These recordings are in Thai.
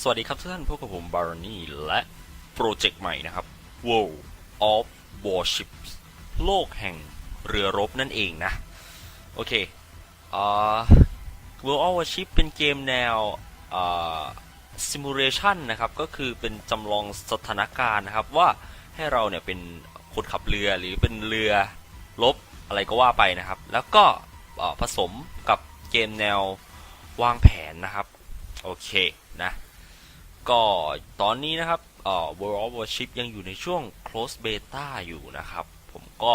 สวัสดีครับทุกท่านพบกับผมบารนี่และโปรเจกต์ใหม่นะครับ World of Warships โลกแห่งเรือรบนั่นเองนะ โอเคอ่า World of Warship เป็นเกมแนวอ่า simulation นะครับ ก็คือเป็นจำลองสถานการณ์นะครับ ว่าให้เราเนี่ยเป็นคนขับเรือหรือเป็นเรือรบอะไรก็ว่าไปนะครับ แล้วก็ผสมกับเกมแนววางแผนนะครับ โอเคนะ ก็ตอนนี้นะครับเอ่อ World of Warship ยังอยู่ในช่วง close beta อยู่นะครับ ผมก็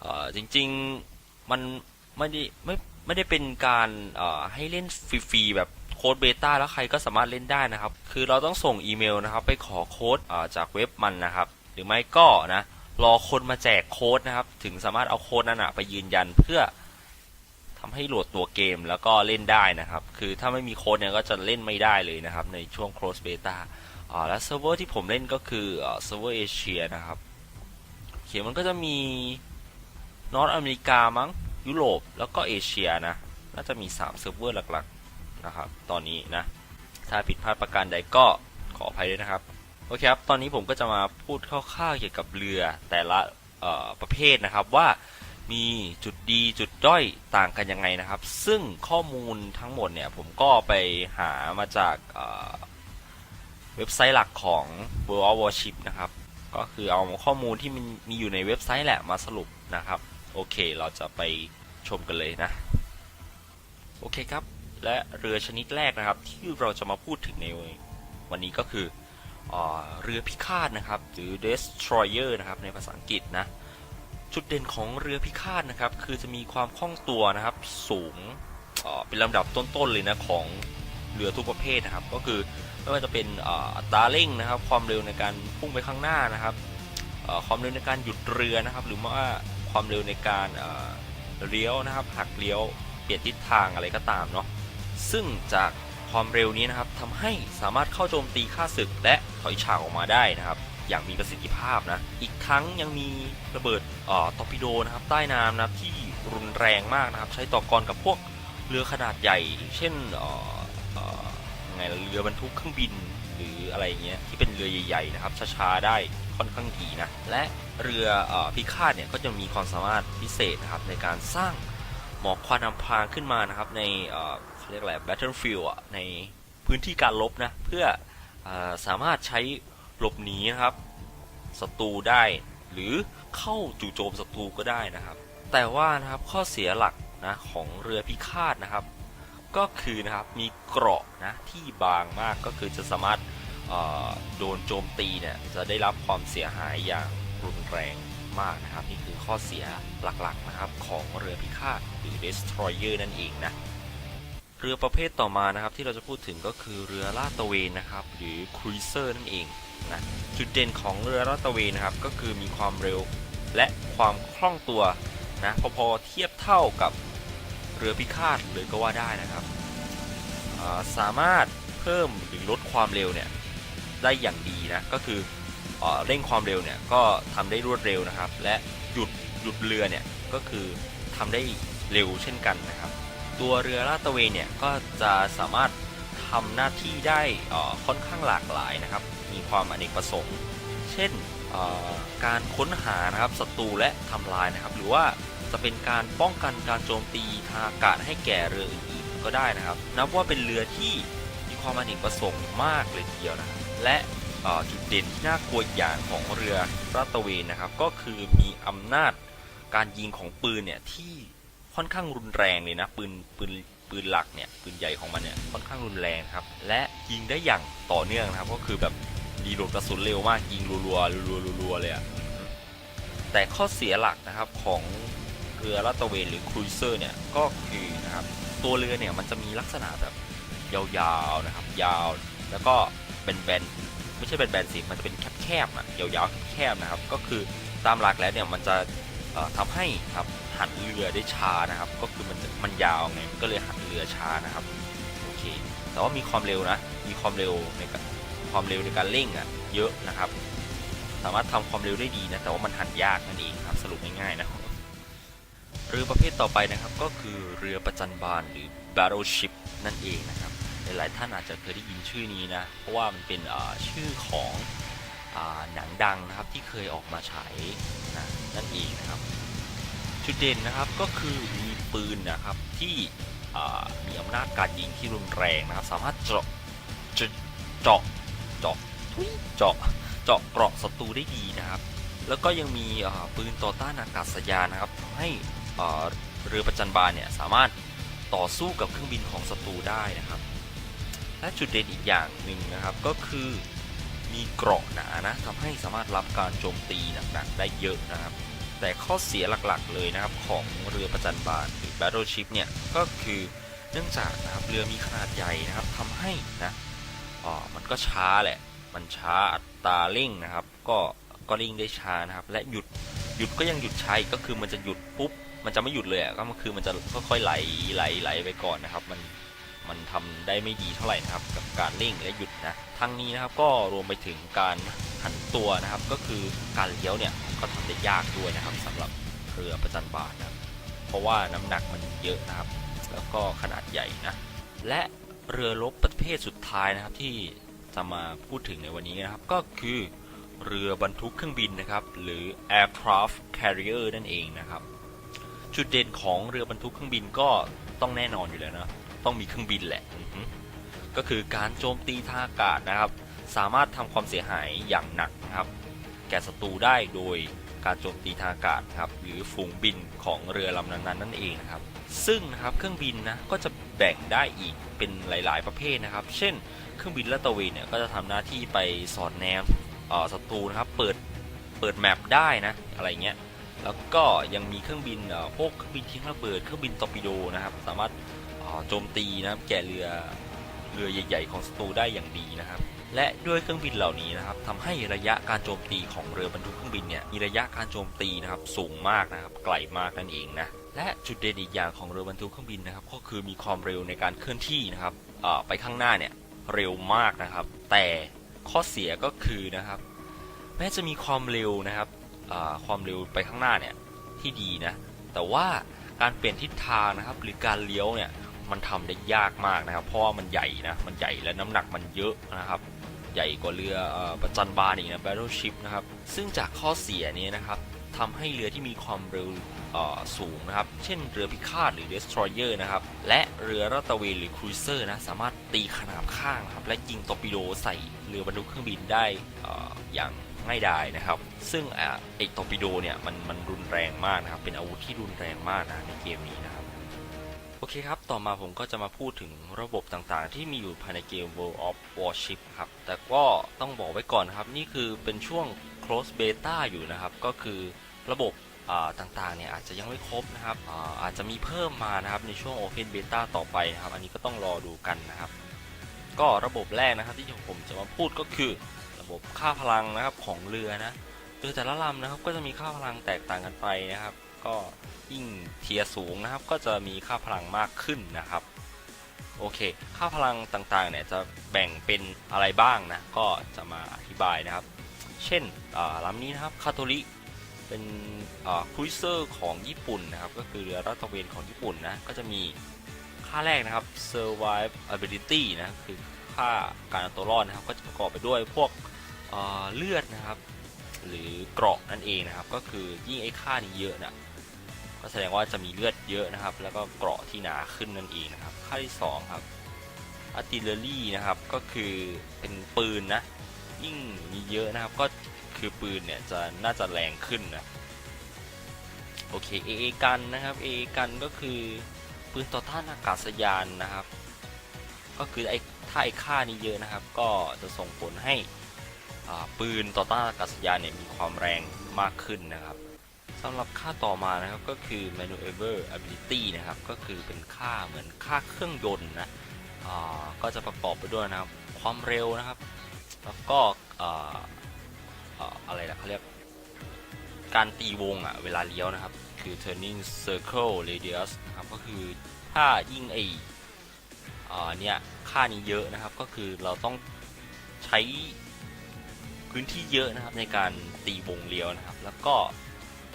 เอ่อจริงๆ มันไม่ได้ไม่ไม่ได้เป็นการเอ่อให้เล่นฟรีๆแบบโค้ดเบต้าแล้วใครก็สามารถเล่นได้นะครับ คือเราต้องส่งอีเมลนะครับ ไปขอโค้ดจากเว็บมันนะครับ หรือไม่ก็นะรอคนมาแจกโค้ดนะครับ ถึงสามารถเอาโค้ดนั้นไปยืนยันเพื่อ ทำให้โหลดตัวเกมแล้วก็เล่นได้นะครับ คือถ้าไม่มีโค้ดเนี่ยก็จะเล่นไม่ได้เลยนะครับ ในช่วง close beta อ่าและเซิร์ฟเวอร์ที่ผมเล่นก็คือเซิร์ฟเวอร์เอเชียนะครับเขียนมันก็จะมีนอตอเมริกามั้งยุโรปแล้วก็เอเชียนะ น่าจะมี 3 เซิร์ฟเวอร์หลักๆนะครับ ตอนนี้นะ ถ้าผิดพลาดประการใดก็ขออภัยด้วยนะครับ โอเคครับ ตอนนี้ผมก็จะมาพูดคร่าวๆเกี่ยวกับเรือแต่ละประเภทนะครับว่า มีจุดดีจุดด้อยต่างกันยังไงนะครับ ซึ่งข้อมูลทั้งหมดเนี่ยผมก็ไปหามาจากเว็บไซต์หลักของ World of Warship นะครับ ก็คือเอาข้อมูลที่มันมีอยู่ในเว็บไซต์แหละมาสรุปนะครับ โอเคเราจะไปชมกันเลยนะ โอเคครับ และเรือชนิดแรกนะครับ ที่เราจะมาพูดถึงในวันนี้ก็คือเอเรือพิฆาตนะครับ หรือ destroyer นะครับในภาษาอังกฤษนะ จุดเด่นของเรือพิฆาตนะครับ คือจะมีความคล่องตัวนะครับ สูงเป็นลำดับต้นๆเลยนะของเรือทุกประเภทนะครับ ก็คือไม่ว่าจะเป็นอัตราเร่งนะครับ ความเร็วในการพุ่งไปข้างหน้านะครับความเร็วในการหยุดเรือนะครับ หรือว่าความเร็วในการเอ่อเลี้ยวนะครับหักเลี้ยวเปลี่ยนทิศทางอะไรก็ตามเนาะซึ่งจากความเร็วนี้นะครับทำให้สามารถเข้าโจมตีค่าศึกและถอยฉากออกมาได้นะครับ อย่างมีประสิทธิภาพนะ อีกทั้งยังมีระเบิดออตอร์ปิโดนะครับใต้น้ำนะครับที่รุนแรงมากนะครับ ใช้ต่อกรกับพวกเรือขนาดใหญ่ เช่นยังไงเรือบรรทุกเครื่องบินหรืออะไรเงี้ยที่เป็นเรือใหญ่ๆนะครับช้าๆได้ค่อนข้างดีนะและเรืออพิฆาตเนี่ยก็จะมีความสามารถพิเศษนะครับในการสร้างหมอกควันอำพรางขึ้นมานะครับในเขาเรียกอะไร battlefield อะในพื้นที่การลบนะเพื่ออสามารถใช้ หลบหนีนะครับศัตรูได้หรือเข้าจู่โจมศัตรูก็ได้นะครับ แต่ว่านะครับข้อเสียหลักนะของเรือพิฆาตนะครับ ก็คือนะครับมีเกราะนะที่บางมากก็คือจะสามารถโดนโจมตีเนี่ยจะได้รับความเสียหายอย่างรุนแรงมากนะครับ นี่คือข้อเสียหลักๆนะครับของเรือพิฆาตหรือ destroyer นั่นเองนะเรือประเภทต่อมานะครับที่เราจะพูดถึงก็คือเรือลาดตระเวนนะครับ หรือ cruiser นั่นเอง นะจุดเด่นของเรือลาดตระเวนนะครับก็คือมีความเร็วและความคล่องตัวนะพอๆเทียบเท่ากับเรือพิฆาตเลยก็ว่าได้นะครับาสามารถเพิ่มหรือลดความเร็วเนี่ยได้อย่างดีนะก็คือเอเร่งความเร็วเนี่ยก็ทำได้รวดเร็วนะครับ และหยุดหยุดเรือเนี่ยก็คือทำได้เร็วเช่นกันนะครับ ตัวเรือลาดตระเวนเนี่ยก็จะสามารถทำหน้าที่ได้ค่อนข้างหลากหลายนะครับ มีความอเนกประสงค์ เช่นการค้นหานะครับศัตรูและทำลายนะครับ หรือว่าจะเป็นการป้องกันการโจมตีทางอากาศให้แก่เรืออื่นๆก็ได้นะครับ นับว่าเป็นเรือที่มีความอเนกประสงค์มากเลยทีเดียวนะและจุดเด่นที่น่ากลัวอีกอย่างของเรือลาตเวนนะครับ ก็คือมีอำนาจการยิงของปืนเนี่ยที่ค่อนข้างรุนแรงเลยนะปืนปืนปืนหลักเนี่ยปืนใหญ่ของมันเนี่ยค่อนข้างรุนแรงครับ และยิงได้อย่างต่อเนื่องนะครับ ก็คือแบบ รีโหลดกระสุนเร็วมากยิงรัวๆรัวๆรัวๆเลยอะแต่ข้อเสียหลักนะครับของเรือลาดตระเวนหรือครูเซอร์เนี่ยก็คือนะครับตัวเรือเนี่ยมันจะมีลักษณะแบบยาวๆนะครับ ยาวแล้วก็เป็นแบนไม่ใช่เป็นแบนสิมันจะเป็นแคบๆอะยาวๆแคบๆนะครับ ก็คือตามหลักแล้วเนี่ยมันจะเอ่อทำให้ครับหันเรือได้ช้านะครับ ก็คือมันมันยาวไงก็เลยหันเรือช้านะครับโอเคแต่ว่ามีความเร็วนะมีความเร็วใน ความเร็วในการเร่งอะเยอะนะครับ สามารถทำความเร็วได้ดีนะแต่ว่ามันหันยากนั่นเองครับสรุปง่ายๆนะเรือประเภทต่อไปนะครับก็คือเรือประจันบานหรือ battleship นั่นเองนะครับหลายๆท่านอาจจะเคยได้ยินชื่อนี้นะ เพราะว่ามันเป็นชื่อของอหนังดังนะครับที่เคยออกมาฉายนะนั่นเองนะครับ จุดเด่นนะครับก็คือมีปืนนะครับที่มีอำนาจการยิงที่รุนแรงนะครับ สามารถเจาะเจาะ เจาะเจาะเจาะเกราะศัตรูได้ดีนะครับ แล้วก็ยังมีปืนต่อต้านอากาศยานนะครับให้เรือประจันบานเนี่ยสามารถต่อสู้กับเครื่องบินของศัตรูได้นะครับ และจุดเด่นอีกอย่างหนึ่งนะครับก็คือมีเกราะหนานะทำให้สามารถรับการโจมตีหนักๆได้เยอะนะครับ แต่ข้อเสียหลักๆเลยนะครับของเรือประจันบานหรือ Battleship เนี่ยก็คือเนื่องจากนะครับเรือมีขนาดใหญ่นะครับทำให้นะ อ๋อมันก็ช้าแหละ มันช้าอัตราเร่งนะครับ ก็ก็เร่งได้ช้านะครับ และหยุดหยุดก็ยังหยุดช้าอีกก็คือมันจะหยุดปุ๊บมันจะไม่หยุดเลยอะก็คือมันจะค่อยๆไหลไหลไหลไปก่อนนะครับ มันมันทำได้ไม่ดีเท่าไหร่นะครับ กับการเร่งและหยุดนะทั้งนี้นะครับก็รวมไปถึงการหันตัวนะครับ ก็คือการเลี้ยวเนี่ยก็ทำได้ยากด้วยนะครับสำหรับเรือประจันบานนะครับเพราะว่าน้ำหนักมันเยอะนะครับ แล้วก็ขนาดใหญ่นะและ เรือรบประเภทสุดท้ายนะครับที่จะมาพูดถึงในวันนี้นะครับ ก็คือเรือบรรทุกเครื่องบินนะครับ หรือ aircraft carrier นั่นเองนะครับ จุดเด่นของเรือบรรทุกเครื่องบินก็ต้องแน่นอนอยู่แล้วนะต้องมีเครื่องบินแหละก็คือการโจมตีทางอากาศนะครับ สามารถทำความเสียหายอย่างหนักนะครับ แก่ศัตรูได้โดยการโจมตีทางอากาศครับ หรือฝูงบินของเรือลำนั้นๆนั่นเองนะครับ ซึ่งนะครับเครื่องบินนะก็จะ แบ่งได้อีกเป็นหลาย ๆ ประเภทนะครับ เช่น เครื่องบินลาตะเวนเนี่ยก็จะทำหน้าที่ไปสอดแนมศัตรูนะครับ เปิด เปิดแมปได้นะ อะไรเงี้ย แล้วก็ยังมีเครื่องบินพวกเครื่องบินทิ้งระเบิด เครื่องบินตอร์ปิโดนะครับ สามารถโจมตีนะครับ แก่เรือ เรือใหญ่ ๆ ของศัตรูได้อย่างดีนะครับ และด้วยเครื่องบินเหล่านี้นะครับทำให้ระยะการโจมตีของเรือบรรทุกเครื่องบินเนี่ย มีระยะการโจมตีนะครับ สูงมากนะครับ ไกลมากนั่นเองนะ และจุดเด่นอีกอย่างของเรือบรรทุกเครื่องบินนะครับ ก็คือมีความเร็วในการเคลื่อนที่นะครับไปข้างหน้าเนี่ยเร็วมากนะครับ แต่ข้อเสียก็คือนะครับแม้จะมีความเร็วนะครับความเร็วไปข้างหน้าเนี่ยที่ดีนะ แต่ว่าการเปลี่ยนทิศทางนะครับ หรือการเลี้ยวเนี่ยมันทำได้ยากมากนะครับ เพราะว่ามันใหญ่นะมันใหญ่และน้ำหนักมันเยอะนะครับ ใหญ่กว่าเรือออประจันบานอีกนะ Battleship นะครับ ซึ่งจากข้อเสียนี้นะครับ ทำให้เรือที่มีความเร็วสูงนะครับ เช่นเรือพิฆาตหรือ Destroyer นะครับ และเรือรัตเวนหรือ Cruiser นะ สามารถตีขนาบข้างนะครับ และยิงตอร์ปิโดใส่เรือบรรทุกเครื่องบินได้ออย่างง่ายดายนะครับ ซึ่งอไอตอร์ปิโดเนี่ยมันมันรุนแรงมากนะครับ เป็นอาวุธที่รุนแรงมากนะในเกมนี้นะครับ โอเคครับ ต่อมาผมก็จะมาพูดถึงระบบต่างๆ ที่มีอยู่ภายในเกม World of Warship ครับ แต่ก็ต้องบอกไว้ก่อนครับ นี่คือเป็นช่วง close beta อยู่นะครับ ก็คือ ระบบต่างๆเนี่ยอาจจะยังไม่ครบนะครับอาอาจจะมีเพิ่มมานะครับในช่วง Open Beta ต่อไปนะครับ อันนี้ก็ต้องรอดูกันนะครับ ก็ระบบแรกนะครับที่ผมจะมาพูดก็คือระบบค่าพลังนะครับของเรือนะเรือแต่ละลำนะครับก็จะมีค่าพลังแตกต่างกันไปนะครับ ก็ยิ่งเทียสูงนะครับ ก็จะมีค่าพลังมากขึ้นนะครับโอเค ค่าพลังต่างๆเนี่ยจะแบ่งเป็นอะไรบ้างนะ ก็จะมาอธิบายนะครับ เช่นลำนี้นะครับคาโทลิ เป็นครูเซอร์ของญี่ปุ่นนะครับ ก็คือเรือรัตเวนของญี่ปุ่นนะ ก็จะมีค่าแรกนะครับ survivability นะคือค่าการเอาตัวรอดนะครับ ก็จะประกอบไปด้วยพวกเเลือดนะครับ หรือเกราะนั่นเองนะครับ ก็คือยิ่งไอ้ค่านี้เยอะนะก็แสดงว่าจะมีเลือดเยอะนะครับ แล้วก็เกราะที่หนาขึ้นนั่นเองนะครับ ค่าที่สองครับ artillery นะครับ ก็คือเป็นปืนนะ ยิ่งมีเยอะนะครับ ก็ คือปืนเนี่ยจะน่าจะแรงขึ้นนะโอเค AA กันนะครับ AA กันก็คือปืนต่อต้านอากาศยานนะครับ ก็คือไอ้ถ้าไอ้ค่านี้เยอะนะครับ ก็จะส่งผลให้ปืนต่อต้านอากาศยานเนี่ยมีความแรงมากขึ้นนะครับสำหรับค่าต่อมานะครับก็คือ maneuver ability นะครับก็คือเป็นค่าเหมือนค่าเครื่องยนต์นะก็จะประกอบไปด้วยนะครับ ความเร็วนะครับ แล้วก็ อะไรนะเขาเรียกการตีวงอะเวลาเลี้ยวนะครับ คือ turning circle radius นะครับ ก็คือถ้ายิ่งไออเนี่ยค่านี้เยอะนะครับ ก็คือเราต้องใช้พื้นที่เยอะนะครับในการตีวงเลี้ยวนะครับ แล้วก็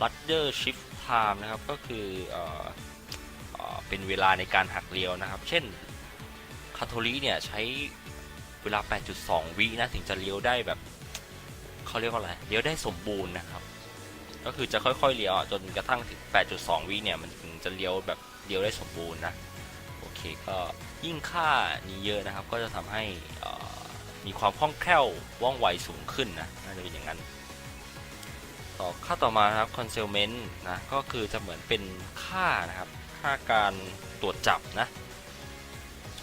rudder shift time นะครับ ก็คือเออเออเป็นเวลาในการหักเลี้ยวนะครับ เช่นคาาโทริเนี่ยใช้เวลา 8.2 วินะถึงจะเลี้ยวได้แบบ เขาเรียกว่าอะไรเลี้ยวได้สมบูรณ์นะครับ ก็คือจะค่อยๆเลี้ยวจนกระทั่งถึง 8.2 วิเนี่ยมันถึงจะเลี้ยวแบบเลี้ยวได้สมบูรณ์นะโอเคก็ยิ่งค่านี้เยอะนะครับ ก็จะทำให้มีความคล่องแคล่วว่องไวสูงขึ้นนะน่าจะเป็นอย่างนั้น ต่อค่าต่อมานะครับ concealment นะก็คือจะเหมือนเป็นค่านะครับ ค่าการตรวจจับนะ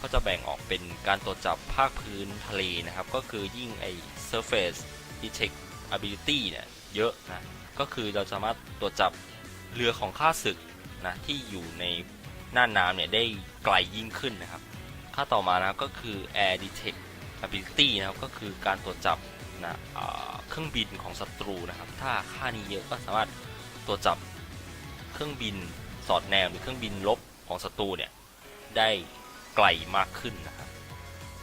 ก็จะแบ่งออกเป็นการตรวจจับภาคพื้นทะเลนะครับ ก็คือยิ่งไอ surface detect ability เนี่ยเยอะนะก็คือเราสามารถตรวจจับเรือของข้าศึกนะที่อยู่ในน่านน้ำเนี่ยได้ไกลยิ่งขึ้นนะครับ ค่าต่อมานะครับก็คือ air detect ability นะครับก็คือการตรวจจับนะเครื่องบินของศัตรูนะครับ ถ้าค่านี้เยอะก็สามารถตรวจจับเครื่องบินสอดแนมหรือเครื่องบินลบของศัตรูเนี่ยได้ไกลมากขึ้นนะครับ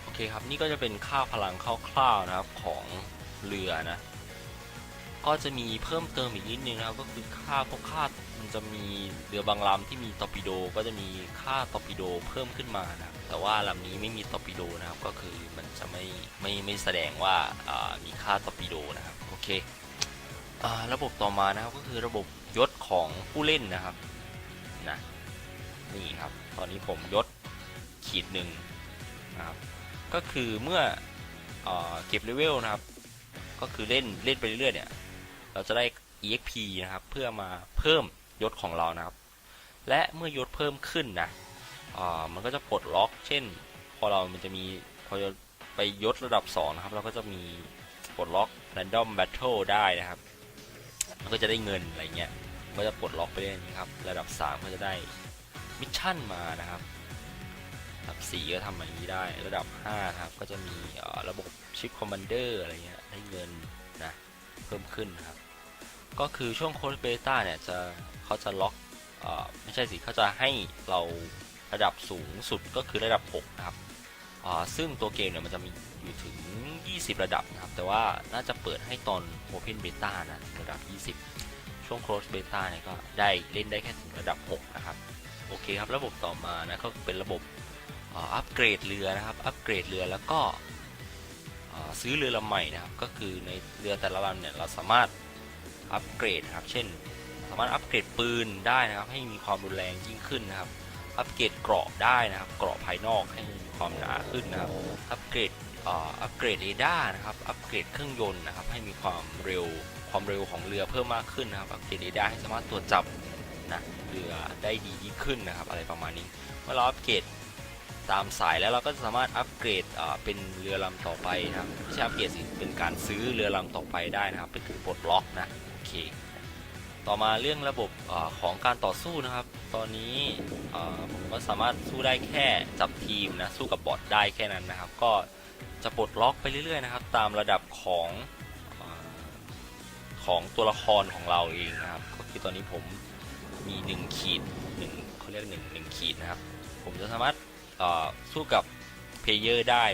โอเคครับ นี่ก็จะเป็นค่าพลังคร่าวๆนะครับของ เรือนะ ก็จะมีเพิ่มเติมอีกนิดนึงนะครับก็คือค่าพวกค่ามันจะมีเรือบางลำที่มีตอร์ปิโดก็จะมีค่าตอร์ปิโดเพิ่มขึ้นมานะแต่ว่าลำนี้ไม่มีตอร์ปิโดนะครับก็คือมันจะไม่ไม่ไม่แสดงว่ามีค่าตอร์ปิโดนะครับโอเคระบบต่อมานะครับก็คือระบบยศของผู้เล่นนะครับนะนี่ครับตอนนี้ผมยศขีดหนึ่งนะครับก็คือเมื่ออเก็บเลเวลนะครับ ก็คือเล่นเล่นไปเรื่อยๆเนี่ย เราจะได้ exp นะครับ เพื่อมาเพิ่มยศของเรานะครับ และเมื่อยศเพิ่มขึ้นนะอ่ามันก็จะปลดล็อก เช่น พอเรามันจะมีพอไปยศระดับ 2 นะครับ เราก็จะมีปลดล็อก random battle ได้นะครับ มันก็จะได้เงินอะไรเงี้ย ก็จะปลดล็อกไปเรื่อยๆครับ ระดับ 3 ก็จะได้มิชชั่นมานะครับ ระดับ4ก็ทำอย่างนี้ได้ ระดับ5ครับก็จะมีระบบชิปคอมมานเดอร์อะไรเงี้ยได้เงินนะเพิ่มขึ้นครับ ก็คือช่วงโค้ดเบต้าเนี่ยจะเขาจะล็อกอไม่ใช่สิเขาจะให้เราระดับสูงสุดก็คือระดับ 6 นะครับซึ่งตัวเกมเนี่ยมันจะมีอยู่ถึง 20 ระดับนะครับ แต่ว่าน่าจะเปิดให้ตอน Open Beta นะระดับ 20 ช่วง Close Beta เนี่ยก็ได้เล่นได้แค่ถึงระดับ 6 นะครับ โอเคครับ ระบบต่อมานะก็เป็นระบบ อัปเกรดเรือนะครับ อัปเกรดเรือแล้วก็ซื้อเรือลำใหม่นะครับ ก็คือในเรือแต่ละลำเนี่ยเราสามารถอัปเกรดนะครับ เช่น สามารถอัปเกรดปืนได้นะครับ ให้มีความรุนแรงยิ่งขึ้นนะครับ อัปเกรดเกราะได้นะครับ เกราะภายนอกให้มีความหนาขึ้นนะครับ อัปเกรดอัปเกรดเรดาร์นะครับ อัปเกรดเครื่องยนต์นะครับ ให้มีความเร็ว ความเร็วของเรือเพิ่มมากขึ้นนะครับ อัปเกรดเรดาร์ให้สามารถตรวจจับนะเรือได้ดียิ่งขึ้นนะครับ อะไรประมาณนี้ เมื่อเราอัปเกรด ตามสายแล้วเราก็จะสามารถอัปเกรดเป็นเรือลำต่อไปนะครับไม่ใช่อัปเกรดสิเป็นการซื้อเรือลำต่อไปได้นะครับ เป็นการปลดล็อกนะโอเคต่อมาเรื่องระบบอของการต่อสู้นะครับ ตอนนี้ผมก็สามารถสู้ได้แค่จับทีมนะสู้กับบอทได้แค่นั้นนะครับ ก็จะปลดล็อกไปเรื่อยๆนะครับ ตามระดับของอของตัวละครของเราเองนะครับ ก็คือตอนนี้ผมมีหนึ่งขีดหนึ่งเขาเรียกหนึ่งขีดนะครับ ผมจะสามารถ สู้กับเพลเยอร์ได้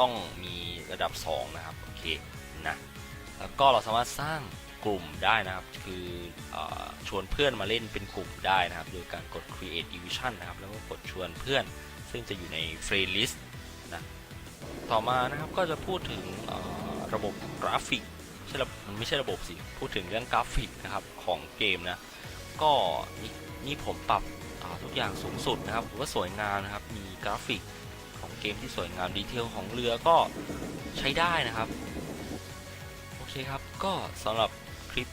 ต้องมีระดับ 2 นะครับ โอเคนะแล้วก็เราสามารถสร้างกลุ่มได้นะครับ คืออชวนเพื่อนมาเล่นเป็นกลุ่มได้นะครับ โดยการกด create division นะครับ แล้วก็กดชวนเพื่อน ซึ่งจะอยู่ใน free list นะต่อมานะครับก็จะพูดถึงระบบกราฟิกใช่ระมันไม่ใช่ระบบสิ พูดถึงเรื่องกราฟิกนะครับของเกมนะ ก็นี่นี่ผมปรับ ทุกอย่างสูงสุดนะครับผมว่าสวยงามนะครับ มีกราฟิกของเกมที่สวยงามดีเทลของเรือก็ใช้ได้นะครับ โอเคครับ ก็สำหรับคลิป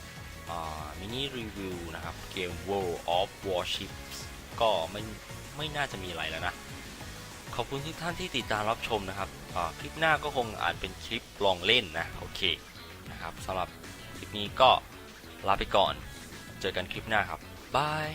มินิรีวิวนะครับ เกม World of Warships ก็ไม่ไม่น่าจะมีอะไรแล้วนะ ขอบคุณทุกท่านที่ติดตามรับชมนะครับ คลิปหน้าก็คงอาจเป็นคลิปลองเล่นนะ โอเคนะครับสำหรับคลิปนี้ก็ลาไปก่อน เจอกันคลิปหน้าครับบาย